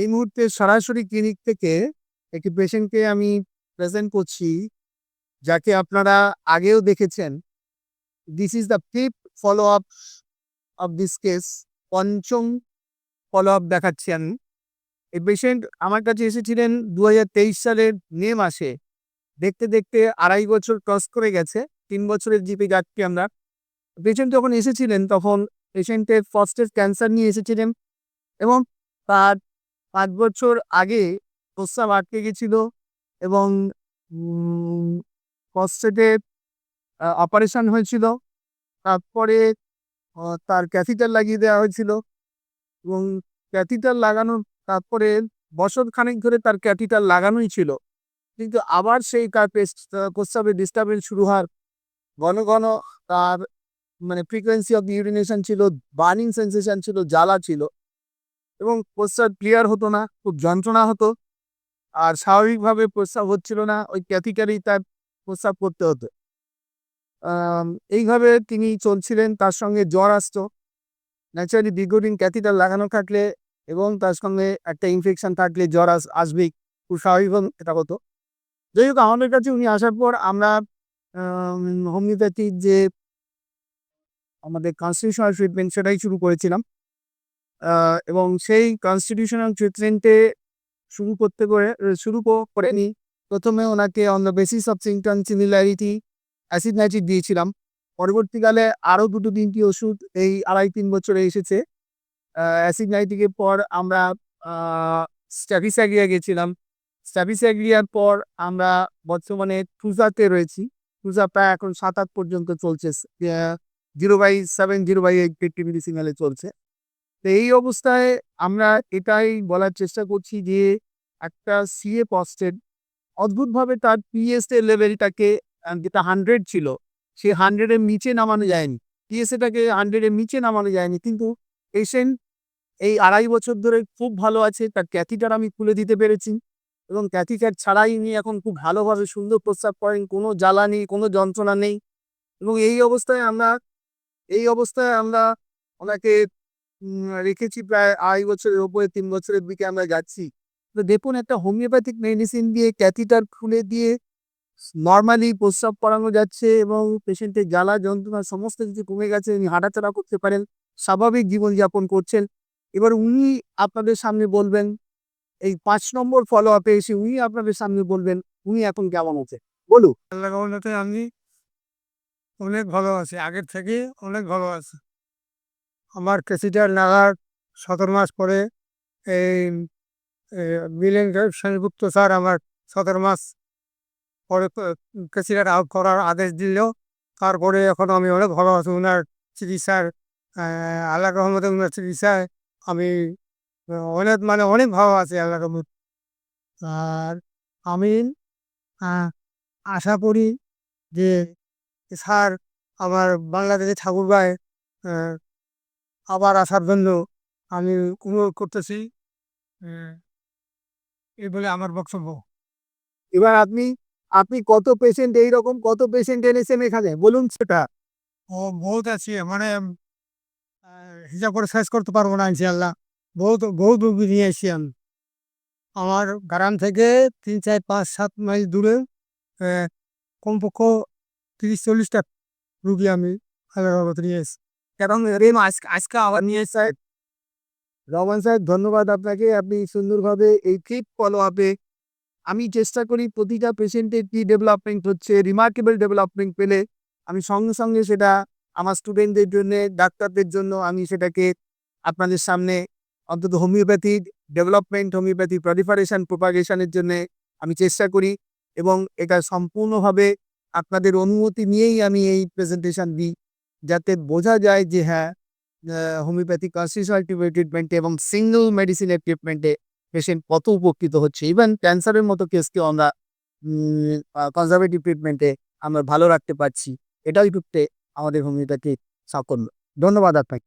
এই মুহূর্তে সরাসরি ক্লিনিক থেকে একটি পেশেন্টকে আমি প্রেজেন্ট করছি, যাকে আপনারা আগেও দেখেছেন। This is the fifth follow up of this case পঞ্চম ফলো আপ দেখাচ্ছি আমি। এই পেশেন্ট আমার কাছে এসেছিলেন দু হাজার তেইশ সালের মে মাসে। দেখতে দেখতে আড়াই বছর ক্রস করে গেছে, তিন বছরের জিপি যাচ্ছি আমরা। পেশেন্ট যখন এসেছিলেন, তখন পেশেন্টের ফার্স্টের ক্যান্সার নিয়ে এসেছিলেন এবং তার পাঁচ বছর আগে প্রস্রাব আটকে গেছিল এবং প্রস্টেটে অপারেশন হয়েছিল। তারপরে তার ক্যাথিটার লাগিয়ে দেওয়া হয়েছিল এবং ক্যাথিটার লাগানোর, তারপরে বছর খানেক ধরে তার ক্যাথিটার লাগানোই ছিল। কিন্তু আবার সেই তার পেস্ট প্রস্রাবের ডিস্টারবেন্স শুরু হওয়ার ঘন ঘন তার মানে ফ্রিকোয়েন্সি অফ ইউরিনেশন ছিল বার্নিং সেন্সেশন ছিল, জ্বালা ছিল। এবং প্রস্রাব ক্লিয়ার হতো না, খুব যন্ত্রণা হতো। আর স্বাভাবিকভাবে প্রস্রাব হচ্ছিল না, ওই ক্যাথিটারেই তার প্রস্রাব করতে হতো। এইভাবে তিনি চলছিলেন, তার সঙ্গে জ্বর আসতো। ন্যাচারালি দীর্ঘদিন ক্যাথিটার লাগানো থাকলে এবং তার সঙ্গে একটা ইনফেকশন থাকলে জ্বর আস, আসবেই, খুব স্বাভাবিক এটা হতো। যাই হোক, আমাদের কাছে উনি আসার পর আমরা হোমিওপ্যাথির যে আমাদের কনস্টিটিউশনাল ট্রিটমেন্ট সেটাই শুরু করেছিলাম। এবং সেই কনস্টিটিউশনাল ট্রিটমেন্টে শুরু করতে করে শুরু করেনি। প্রথমে ওনাকে on the basis of symptom similarity acid nitric দিয়েছিলাম। পরবর্তীকালে আরও দুটো তিনটি ওষুধ এই আড়াই তিন বছরে এসেছে। অ্যাসিড নাইট্রিকের পর আমরা স্ট্যাফিস্যাগ্রিয়া গেছিলাম। স্ট্যাফিস্যাগ্রিয়ার পর আমরা বর্তমানে টুজাতে রয়েছি। টুজা প্রায় এখন সাত আট পর্যন্ত চলছে। Zero by seven zero by eight fifty মিলিসিমেলে চলছে। তো এই অবস্থায় আমরা এটাই বলার চেষ্টা করছি যে, একটা সিএ পস্টেড অদ্ভুতভাবে তার পিএসএ লেভেলটাকে যেটা হান্ড্রেড ছিল, সে হান্ড্রেডের নিচে নামানো যায়নি। পিএসএটাকে হান্ড্রেডের নিচে নামানো যায়নি। কিন্তু পেশেন্ট এই আড়াই বছর ধরে খুব ভালো আছে, তার ক্যাথিটার আমি খুলে দিতে পেরেছি এবং ক্যাথিটার ছাড়াই উনি এখন খুব ভালোভাবে সুন্দর প্রস্রাব করেন, কোনো জ্বালা নেই, কোনো যন্ত্রণা নেই এবং এই অবস্থায় আমরা, এই অবস্থায় আমরা ওনাকে রেখেছি প্রায় আড়াই বছরের ওপরে তিন বছরের দিকে আমরা যাচ্ছি। তো দেখুন, একটা হোমিওপ্যাথিক মেডিসিন দিয়ে ক্যাথিটার খুলে দিয়ে নর্মালি প্রস্রাব করানো যাচ্ছে এবং পেশেন্টের জ্বালা, যন্ত্রণা সমস্ত কিছু কমে গেছে, উনি হাঁটাচলা করতে পারেন, স্বাভাবিক জীবনযাপন করছেন। এবার উনি আপনাদের সামনে বলবেন, এই পাঁচ নম্বর ফলো আপে এসে উনি আপনাদের সামনে বলবেন, উনি এখন কেমন আছে? বলুন। আল্লাহ আমি অনেক ভালো আছি, আগের থেকে অনেক ভালো আছি। আমার লাগার সতেরো মাস পরে এই মিলেন শ্রেণীভুক্ত স্যার আমার সতেরো মাস পরে কেসিটার আউট করার আদেশ দিল। তারপরে এখন আমি অনেক ভালো আছি। ওনার চিকিৎসার আল্লাহ রহমতে ওনার চিকিৎসায় আমি অনেক মানে অনেক ভালো আছি আল্লাহ রহমত। আর আমি আশা করি যে স্যার আমার বাংলাদেশে ঠাকুর গায়ে আবার আসার জন্য আমি অনুরোধ করতেছি এই বলে আমার বক্তব্য। এবার আপনি আপনি কত পেশেন্ট এইরকম, কত পেশেন্ট এনেছেন এখানে? বলুন সেটা। ও, বহুত আছে মানে হিসাব করে শেষ করতে পারব না ইনশাল্লাহ বহুত বহুত রুগী নিয়ে এসেছি আমি। আমার গ্রাম থেকে তিন, চার, পাঁচ, সাত মাইল দূরে কমপক্ষ তিরিশ, চল্লিশটা রুগী আমি হায়দ্রাবাদ নিয়ে এসেছি কারণ রেম আজকে আজকে আবার নিয়ে স্যার রহমান সাহেব ধন্যবাদ আপনাকে। আপনি সুন্দরভাবে এই ট্রিপ ফলো আপে আমি চেষ্টা করি প্রতিটা পেশেন্টের কি ডেভেলপমেন্ট হচ্ছে রিমার্কেবল ডেভেলপমেন্ট পেলে আমি সঙ্গে সঙ্গে সেটা আমার স্টুডেন্টদের জন্য, ডাক্তারদের জন্য আমি সেটাকে আপনাদের সামনে অন্তত হোমিওপ্যাথির ডেভেলপমেন্ট হোমিওপ্যাথি প্রলিফারেশন প্রোপাগেশনের জন্য আমি চেষ্টা করি এবং এটা সম্পূর্ণভাবে আপনাদের অনুমতি নিয়েই আমি এই প্রেজেন্টেশন দিই। যাতে বোঝা যায় যে হ্যাঁ হোমিওপ্যাথি কনস্টিটিউশনাল ট্রিটমেন্টে এবং সিঙ্গল মেডিসিনের ট্রিটমেন্টে পেশেন্ট কত উপকৃত হচ্ছে। ইভেন ক্যান্সারের মতো কেসকে আমরা কনজারভেটিভ ট্রিটমেন্টে আমরা ভালো রাখতে পারছি। এটাই ঢুকতে আমাদের হোমিওপ্যাথি সাফল্য। ধন্যবাদ আপনাকে।